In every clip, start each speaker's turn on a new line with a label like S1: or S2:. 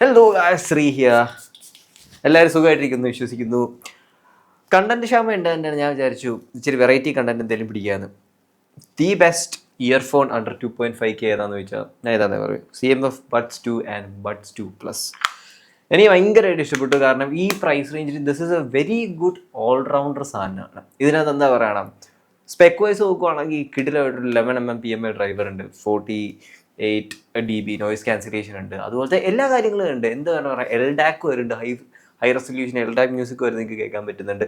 S1: Hello Shri ഹിയ എല്ലാവരും സുഖമായിട്ടിരിക്കുന്നു വിശ്വസിക്കുന്നു. കണ്ടന്റ് ക്ഷാമ ഉണ്ട് തന്നെയാണ് ഞാൻ വിചാരിച്ചു. ഇച്ചിരി വെറൈറ്റി കണ്ടന്റ് എന്തെങ്കിലും പിടിക്കാന്ന്. The best earphone under two point five K ഏതാന്ന് ചോദിച്ചാൽ ഞാൻ ഏതാന്ന് പറയും. C M F buds two and buds two plus എനിക്ക് ഭയങ്കരമായിട്ട് ഇഷ്ടപ്പെട്ടു. കാരണം ഈ പ്രൈസ് റേഞ്ചിൽ this is a very good allrounder സാധനമാണ്. ഇതിനകത്ത് എന്താ പറയണം? സ്പെക് വൈസ് നോക്കുവാണെങ്കിൽ കിടിലായിട്ടൊരു eleven M M P M A driver ഉണ്ട്. Forty eight D B noise cancellation ഉണ്ട്. അതുപോലത്തെ എല്ലാ കാര്യങ്ങളും ഉണ്ട്. എന്ത് പറയുക എൽ ഡാക്ക് വരുന്നുണ്ട്. High high resolution LDAC music വരെ നിങ്ങൾക്ക് കേൾക്കാൻ പറ്റുന്നുണ്ട്.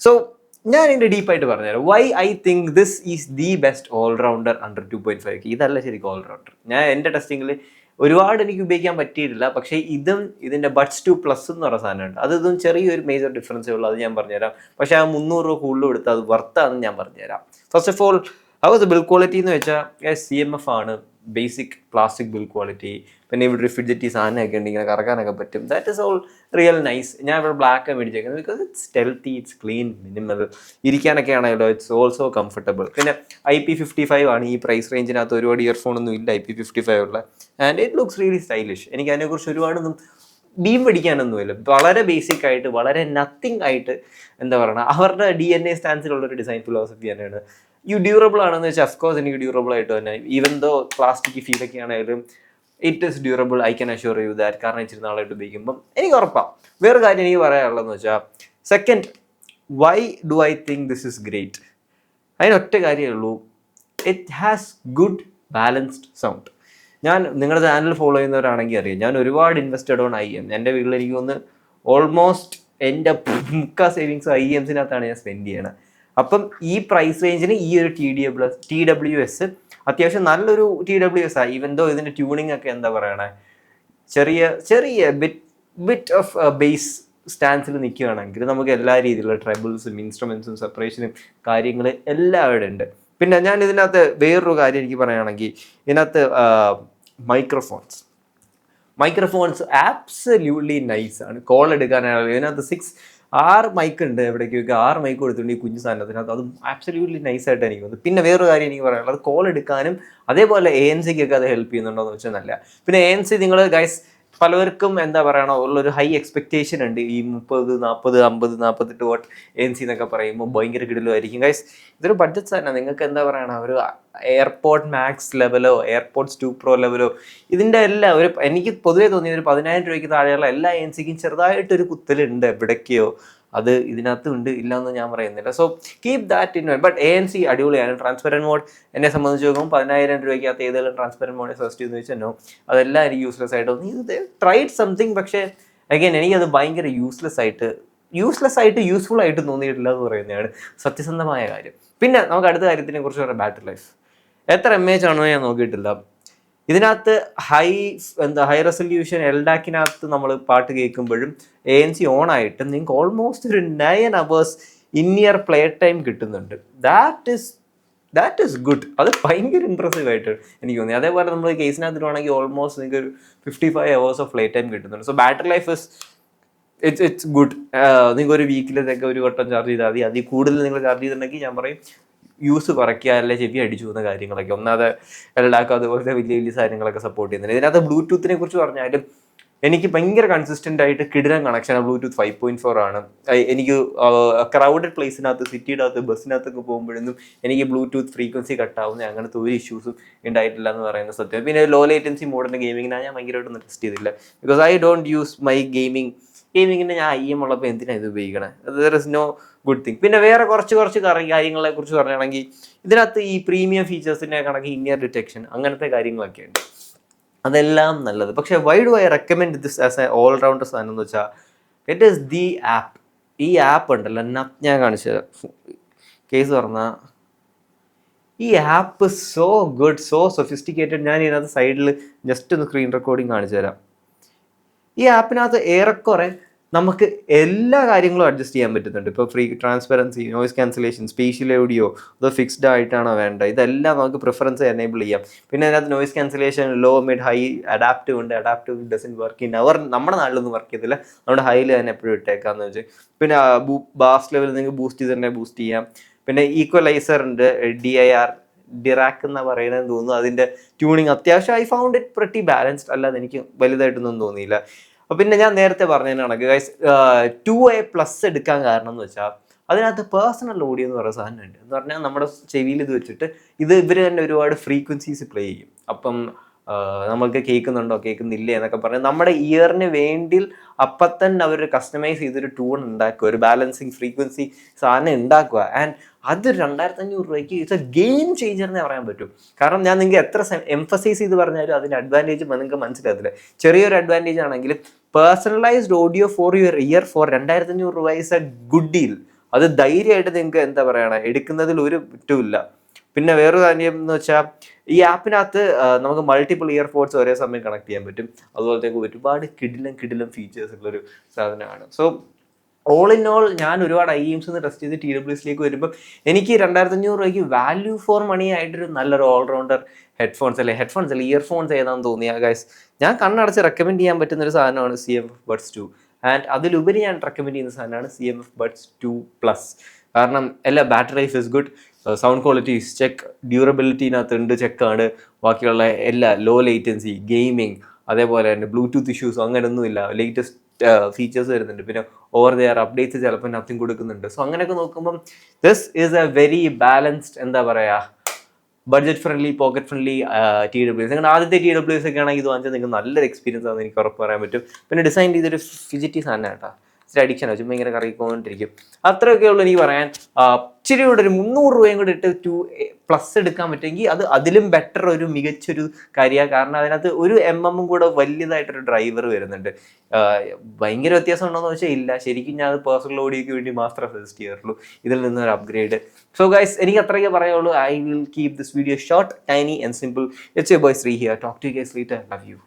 S1: സോ ഞാൻ ഇതിന്റെ ഡീപ്പായിട്ട് പറഞ്ഞുതരാം. Why I think this is the best allrounder under two point five ഇതല്ല ശരിക്കും ഓൾറൗണ്ടർ ഞാൻ എന്റെ ടെസ്റ്റിങ്ങിൽ ഒരുപാട് എനിക്ക് ഉപയോഗിക്കാൻ പറ്റിയിട്ടില്ല. പക്ഷേ ഇതും ഇതിന്റെ ബഡ്സ് ടു പ്ലസ് എന്ന് പറയുന്ന സാധനമുണ്ട്. അത് ഇതും ചെറിയൊരു മേജർ ഡിഫറൻസ് ഉള്ളൂ. അത് ഞാൻ പറഞ്ഞുതരാം. പക്ഷേ ആ മുന്നൂറ് രൂപ കൂടുതൽ കൊടുത്ത് അത് വർത്താണെന്ന് ഞാൻ പറഞ്ഞുതരാം. ഫസ്റ്റ് ഓഫ് ഓൾ അത് ബിൽ ക്വാളിറ്റി എന്ന് വെച്ചാൽ സി എം എഫ് ആണ്. ബേസിക് പ്ലാസ്റ്റിക് ബിൽ ക്വാളിറ്റി പിന്നെ ഇവിടെ ഒരു ഫിഡ്ജറ്റി സാധനമൊക്കെ ഉണ്ട് ഇങ്ങനെ കറക്കാനൊക്കെ പറ്റും. That is all real nice ഞാൻ ഇവിടെ black മേടിച്ചേക്കുന്നത് because it's stealthy it's clean minimal ഇരിക്കാനൊക്കെ ആണെങ്കിലോ ഇറ്റ്സ് ഓൾസോ കംഫർട്ടബിൾ പിന്നെ ഐ പി ഫിഫ്റ്റി ഫൈവ് ആണ് ഈ പ്രൈസ് റേഞ്ചിനകത്ത് ഒരുപാട് ഇയർഫോൺ ഒന്നും ഇല്ല ഐ പി ഫിഫ്റ്റി ഫൈവ് ഉള്ള. And it looks really stylish എനിക്ക് അതിനെക്കുറിച്ച് ഒരുപാടൊന്നും ബീം പിടിക്കാനൊന്നുമില്ല. വളരെ ബേസിക് ആയിട്ട് വളരെ നത്തിങ് ആയിട്ട് എന്താ പറയുക അവരുടെ ഡി എൻ എ സ്റ്റാൻസിലുള്ള ഒരു ഡിസൈൻ ഫിലോസഫി തന്നെയാണ്. യു ഡ്യൂറബിൾ ആണെന്ന് വെച്ചാൽ അഫ്കോഴ്സ് എനിക്ക് ഡ്യൂറബിൾ ആയിട്ട് തന്നെ. ഈവൻ ദോ പ്ലാസ്റ്റിക് ഫീൽ ഒക്കെ ആണെങ്കിലും it is durable I can assure you that കാരണം ഇച്ചിരി നാളായിട്ട് ഉപയോഗിക്കുമ്പം എനിക്ക് ഉറപ്പാണ് വേറെ കാര്യം എനിക്ക് പറയാനുള്ളതെന്ന് വെച്ചാൽ second why do I think this is great അതിനൊറ്റ കാര്യമേ ഉള്ളൂ. It has good balanced sound ഞാൻ നിങ്ങളുടെ ചാനൽ ഫോളോ ചെയ്യുന്നവരാണെങ്കിൽ അറിയാം. ഞാൻ ഒരുപാട് ഇൻവെസ്റ്റഡ് ഓൺ ഐ എം എന്റെ വീട്ടിൽ എനിക്ക് ഒന്ന് ഓൾമോസ്റ്റ് എന്റെ മുക്ക സേവിങ്സ് ഐ എംസിനകത്താണ് ഞാൻ സ്പെൻഡ് ചെയ്യണത് അപ്പം ഈ പ്രൈസ് റേഞ്ചിന് ഈ ഒരു T D plus T W S അത്യാവശ്യം നല്ലൊരു ടി ഡബ്ല്യു എസ് ആണ് ഈവൻ ദോ ഇതിന്റെ ട്യൂണിംഗ് ഒക്കെ എന്താ പറയണേ? ചെറിയ ചെറിയ ബിറ്റ് ബിറ്റ് ഓഫ് ബേസ് സ്റ്റാൻസിൽ നിൽക്കുകയാണെങ്കിൽ നമുക്ക് എല്ലാ രീതിയിലുള്ള ട്രബിൾസും ഇൻസ്ട്രുമെൻസും സെപ്പറേഷനും കാര്യങ്ങൾ എല്ലാം ഉണ്ട്. പിന്നെ ഞാൻ ഇതിനകത്ത് വേറൊരു കാര്യം എനിക്ക് പറയുകയാണെങ്കിൽ ഇതിനകത്ത് മൈക്രോഫോൺസ് മൈക്രോഫോൺസ് ആബ്സല്യൂട്ട്ലി നൈസ് ആണ്. കോൾ എടുക്കാനാണെങ്കിൽ ഇതിനകത്ത് സിക്സ് ആറ് മൈക്ക് ഉണ്ട് എവിടേക്കൊക്കെ ആറ് മൈക്ക് കൊടുത്തിട്ടുണ്ട് ഈ കുഞ്ഞു സാധനത്തിനകത്ത് അതും ആബ്സല്യൂട്ട്ലി നൈസ് ആയിട്ട് എനിക്ക് തോന്നുന്നു പിന്നെ വേറൊരു കാര്യം എനിക്ക് പറയാനുള്ളത് കോൾ എടുക്കാനും അതേപോലെ എ എൻ സിക്കൊക്കെ അത് ഹെൽപ്പ് ചെയ്യുന്നുണ്ടോ എന്ന് വെച്ചാൽ നല്ല. പിന്നെ എ എൻ സി നിങ്ങൾ ഗൈസ് പലവർക്കും എന്താ പറയണോ ഉള്ളൊരു ഹൈ എക്സ്പെക്റ്റേഷൻ ഉണ്ട്. ഈ മുപ്പത് നാൽപ്പത് അമ്പത് നാൽപ്പത്തെട്ട് വോട്ട് എൻ സി എന്നൊക്കെ പറയുമ്പോൾ ഭയങ്കര കിടലുമായിരിക്കും ഗൈസ് ഇതൊരു ബഡ്ജറ്റ് തന്നെ നിങ്ങൾക്ക് എന്താ പറയണ ഒരു എയർപോർട്ട് മാക്സ് ലെവലോ എയർപോർട്ട് ടു പ്രോ ലെവലോ ഇതിന്റെ എല്ലാം ഒരു എനിക്ക് പൊതുവേ തോന്നിയ ഒരു പതിനായിരം രൂപയ്ക്ക് താഴെയുള്ള എല്ലാ എൻ സിക്കും ചെറുതായിട്ടൊരു കുത്തലുണ്ട് എവിടേക്കോ അത് ഇതിനകത്ത് ഉണ്ട് ഇല്ല എന്ന് ഞാൻ പറയുന്നില്ല. So keep that in but A N C അടിപൊളിയാണ്. ട്രാൻസ്പെറന്റ് മോഡ് എന്നെ സംബന്ധിച്ച് നോക്കുമ്പോൾ പതിനായിരം രൂപയ്ക്കകത്ത് ഏതെങ്കിലും ട്രാൻസ്പെറന്റ് മോഡ് സജസ്റ്റ് ചെയ്തെന്ന് വെച്ചാൽ നോ അതെല്ലാം എനിക്ക് യൂസ്ലെസ് ആയിട്ട് ഇത് ട്രൈഡ് സംതിങ് പക്ഷേ അഗൈൻ എനിക്കത് ഭയങ്കര യൂസ്ലെസ് ആയിട്ട് യൂസ്ലെസ് ആയിട്ട് യൂസ്ഫുൾ ആയിട്ട് തോന്നിയിട്ടില്ല എന്ന് പറയുന്നതാണ് സത്യസന്ധമായ കാര്യം. പിന്നെ നമുക്ക് അടുത്ത കാര്യത്തിനെ കുറിച്ച് പറയാം. ബാറ്ററി ലൈഫ് എത്ര എം എച്ച് ആണോ ഞാൻ നോക്കിയിട്ടില്ല. ഇതിനകത്ത് ഹൈ എന്താ ഹൈ റെസൊല്യൂഷൻ എൽഡാക്കിനകത്ത് നമ്മൾ പാട്ട് കേൾക്കുമ്പോഴും എ എൻ സി ഓൺ ആയിട്ട് നിങ്ങൾക്ക് ഓൾമോസ്റ്റ് ഒരു nine hours in ear play time കിട്ടുന്നുണ്ട്. That is that is good അത് ഭയങ്കര ഇമ്പ്രസീവ് ആയിട്ട് എനിക്ക് തോന്നി. അതേപോലെ നമ്മൾ കേസിനകത്ത് ആണെങ്കിൽ ഓൾമോസ്റ്റ് നിങ്ങൾക്ക് ഒരു fifty five hours of play time കിട്ടുന്നുണ്ട് so battery life is it's it's good നിങ്ങൾ ഒരു വീക്കിലൊക്കെ ഒരു വട്ടം ചാർജ് ചെയ്താൽ മതി. അതിൽ കൂടുതൽ നിങ്ങൾ ചാർജ് ചെയ്തിട്ടുണ്ടെങ്കിൽ ഞാൻ പറയും യൂസ് കുറയ്ക്കുക അല്ലെ ചെവി അടിച്ചു പോകുന്ന കാര്യങ്ങളൊക്കെ. ഒന്നാമത് എല്ലാവർക്കും അതുപോലത്തെ വലിയ വലിയ സാധനങ്ങളൊക്കെ സപ്പോർട്ട് ചെയ്യുന്നുണ്ട്. ഇതിനകത്ത് ബ്ലൂടൂത്തിനെ കുറിച്ച് പറഞ്ഞാലും എനിക്ക് ഭയങ്കര കൺസിസ്റ്റന്റ് ആയിട്ട് കിടിലൻ connection bluetooth five point four ആണ്. എനിക്ക് ക്രൗഡഡ് പ്ലേസിനകത്ത് സിറ്റിയുടെ അകത്ത് ബസ്സിനകത്തൊക്കെ പോകുമ്പോഴൊന്നും എനിക്ക് ബ്ലൂടൂത്ത് ഫ്രീക്വൻസി കട്ടാവുന്ന അങ്ങനത്തെ ഒരു ഇഷ്യൂസും ഉണ്ടായിട്ടില്ല എന്ന് പറയുന്ന സത്യം. പിന്നെ ലോ ലേറ്റൻസി മോഡിന്റെ ഗെയിമിങ്ങിനാണ് ഞാൻ ഭയങ്കരമായിട്ടൊന്നും ടെസ്റ്റ് ചെയ്തില്ല. Because I don't use my gaming ഗെയിമിങ്ങിന് ഞാൻ ഐ എം ഉള്ളപ്പോൾ എന്തിനാണ് ഇത് ഉപയോഗിക്കണേ? There is no good thing പിന്നെ വേറെ കുറച്ച് കുറച്ച് കാര്യങ്ങളെ കുറിച്ച് പറയുകയാണെങ്കിൽ ഇതിനകത്ത് ഈ പ്രീമിയം ഫീച്ചേഴ്സിനെ കണക്ക് ഇന്നിയർ ഡിറ്റക്ഷൻ അങ്ങനത്തെ കാര്യങ്ങളൊക്കെ ഉണ്ട്. അതെല്ലാം നല്ലത്. പക്ഷേ why do I recommend this as a all rounder സാധനം എന്ന് വെച്ചാൽ ഇറ്റ് ഈസ് ദി ആപ്പ് ഈ ആപ്പ് ഉണ്ടല്ലോ ഞാൻ കാണിച്ചത് കേസ് പറഞ്ഞാൽ ഈ app so good so sophisticated ഞാൻ ഇതിനകത്ത് സൈഡിൽ ജസ്റ്റ് ഒന്ന് സ്ക്രീൻ റെക്കോർഡിങ് കാണിച്ചു തരാം. ഈ ആപ്പിനകത്ത് ഏറെക്കുറെ നമുക്ക് എല്ലാ കാര്യങ്ങളും അഡ്ജസ്റ്റ് ചെയ്യാൻ പറ്റുന്നുണ്ട്. ഇപ്പോൾ free transparency noise cancellation spatial audio അതോ ഫിക്സ്ഡ് ആയിട്ടാണോ വേണ്ട ഇതെല്ലാം നമുക്ക് പ്രിഫറൻസ് എനേബിൾ ചെയ്യാം. പിന്നെ അതിനകത്ത് noise cancellation low mid high adaptive ഉണ്ട്. Adaptive doesn't work in our നമ്മുടെ നാട്ടിലൊന്നും വർക്ക് ചെയ്തില്ല നമ്മുടെ ഹൈയിൽ തന്നെ എപ്പോഴും ഇട്ടേക്കാന്ന് വെച്ച്. പിന്നെ ബാസ് ലെവലിൽ നിങ്ങൾക്ക് ബൂസ്റ്റ് ചെയ്ത് തന്നെ ബൂസ്റ്റ് ചെയ്യാം. പിന്നെ ഈക്വലൈസർ ഉണ്ട് ഡി ഐ ആർ ഡിറാക്ക് എന്ന് പറയുന്നത് തോന്നുന്നു. അതിന്റെ ട്യൂണിങ് അത്യാവശ്യം I found it pretty balanced അല്ലാതെ എനിക്ക് വലുതായിട്ടൊന്നും തോന്നിയില്ല. അപ്പം പിന്നെ ഞാൻ നേരത്തെ പറഞ്ഞതിന് കണക്ക്. ഗൈസ് ടു എ പ്ലസ് എടുക്കാൻ കാരണം എന്ന് വെച്ചാൽ അതിനകത്ത് പേഴ്സണൽ ഓഡിയോ എന്ന് പറയുന്ന സാധനമുണ്ട്. എന്ന് പറഞ്ഞാൽ നമ്മുടെ ചെവിയിൽ ഇത് വെച്ചിട്ട് ഇത് ഇവർ തന്നെ ഒരുപാട് ഫ്രീക്വൻസീസ് പ്ലേ ചെയ്യും. അപ്പം നമ്മൾക്ക് കേൾക്കുന്നുണ്ടോ? കേൾക്കുന്നില്ലേ എന്നൊക്കെ പറഞ്ഞ് നമ്മുടെ ഇയറിന് വേണ്ടി അപ്പം തന്നെ അവർ കസ്റ്റമൈസ് ചെയ്തൊരു ട്യൂൺ ഉണ്ടാക്കുക ഒരു ബാലൻസിങ് ഫ്രീക്വൻസി സാധനം ഉണ്ടാക്കുക. ആൻഡ് അത് രണ്ടായിരത്തി അഞ്ഞൂറ് രൂപയ്ക്ക് ഇറ്റ്സ് എ ഗെയിം ചേഞ്ചർ എന്നേ പറയാൻ പറ്റും. കാരണം ഞാൻ നിങ്ങൾക്ക് എത്ര എംഫസൈസ് ചെയ്ത് പറഞ്ഞാലും അതിന്റെ അഡ്വാന്റേജ് നിങ്ങൾക്ക് മനസ്സിലാകത്തില്ല. ചെറിയൊരു അഡ്വാന്റേജ് ആണെങ്കിലും personalised audio for your ear for രണ്ടായിരത്തി അഞ്ഞൂറ് രൂപ ഇസ് എ ഗുഡ് ഡീൽ അത് ധൈര്യമായിട്ട് നിങ്ങൾക്ക് എന്താ പറയുക എടുക്കുന്നതിൽ ഒരു കുറ്റമില്ല പിന്നെ വേറൊരു കാര്യം എന്ന് വെച്ചാൽ ഈ ആപ്പിനകത്ത് നമുക്ക് മൾട്ടിപ്പിൾ ഇയർഫോൺസ് ഒരേ സമയം കണക്ട് ചെയ്യാൻ പറ്റും. അതുപോലത്തേക്ക് ഒരുപാട് കിടിലും കിടിലും ഫീച്ചേഴ്സ് ഉള്ളൊരു സാധനമാണ്. സോ ഓൾ ഇൻ ഓൾ ഞാൻ ഒരുപാട് ഐ എംസ് ടെസ്റ്റ് ചെയ്ത് ടി ഡബ്ല്യൂസിലേക്ക് വരുമ്പോൾ എനിക്ക് രണ്ടായിരത്തി അഞ്ഞൂറ് രൂപയ്ക്ക് വാല്യൂ ഫോർ മണി ആയിട്ടൊരു നല്ലൊരു ഓൾറൗണ്ടർ ഹെഡ്ഫോൺസ് അല്ലെ? ഹെഡ്ഫോൺസ് അല്ലെ? ഇയർഫോൺസ് ഏതാണെന്ന് തോന്നിയ ഗൈസ് ഞാൻ കണ്ണടച്ച് റെക്കമെൻഡ് ചെയ്യാൻ പറ്റുന്ന ഒരു സാധനമാണ് C M F buds two and അതിലുപരി ഞാൻ റെക്കമെൻഡ് ചെയ്യുന്ന സാധനമാണ് C M F buds two plus കാരണം എല്ലാ battery is good sound qualities check ഡ്യൂറബിലിറ്റിനകത്ത് ഉണ്ട് ചെക്കാണ് ബാക്കിയുള്ള എല്ലാ ലോ ലേറ്റൻസി ഗെയിമിങ് അതേപോലെ തന്നെ ബ്ലൂടൂത്ത് ഇഷ്യൂസ് അങ്ങനെയൊന്നുമില്ല ലേറ്റസ്റ്റ് ഫീച്ചേഴ്സ് വരുന്നുണ്ട്. പിന്നെ ഓവർ ദെയർ അപ്ഡേറ്റ്സ് ചിലപ്പോൾ നത്തിങ് കൊടുക്കുന്നുണ്ട്. സോ അങ്ങനെയൊക്കെ നോക്കുമ്പം this is a very balanced എന്താ പറയുക budget friendly pocket friendly T W S നിങ്ങളുടെ ആദ്യത്തെ ടി ഡബ്ല്യു എസ് ഒക്കെ ആണെങ്കിൽ ഇത് വാങ്ങിച്ചാൽ നിങ്ങൾക്ക് നല്ലൊരു എക്സ്പീരിയൻസ് ആണെന്ന് എനിക്ക് ഉറപ്പ് പറയാൻ പറ്റും. പിന്നെ ഡിസൈൻ ചെയ്തൊരു ഫിജിറ്റി സാധനം കേട്ടോ. ഇച്ചിരി അഡിക്ഷൻ ചുമ്മാ ഇങ്ങനെ കറിയിക്കൊണ്ടിരിക്കും അത്രയൊക്കെ ഉള്ളൂ എനിക്ക് പറയാൻ. ഇച്ചിരി കൂടെ ഒരു മുന്നൂറ് രൂപയും കൂടെ ഇട്ട് ടു പ്ലസ് എടുക്കാൻ പറ്റുമെങ്കിൽ അത് അതിലും ബെറ്റർ ഒരു മികച്ചൊരു കാര്യമാണ്. കാരണം അതിനകത്ത് ഒരു എം എമ്മും കൂടെ വലിയതായിട്ടൊരു ഡ്രൈവർ വരുന്നുണ്ട്. ഭയങ്കര വ്യത്യാസം ഉണ്ടോ എന്ന് വെച്ചാൽ ഇല്ല. ശരിക്കും ഞാൻ അത് പേഴ്സണൽ ഓഡിയോക്ക് വേണ്ടി മാത്രമേ സജസ്റ്റ് ചെയ്യാറുള്ളൂ. ഇതിൽ നിന്നൊരു അപ്ഗ്രേഡ് സോ ഗൈസ് എനിക്ക് അത്രയൊക്കെ പറയുള്ളൂ I will keep this video short tiny and simple it's a boy Sri here talk to guys later love you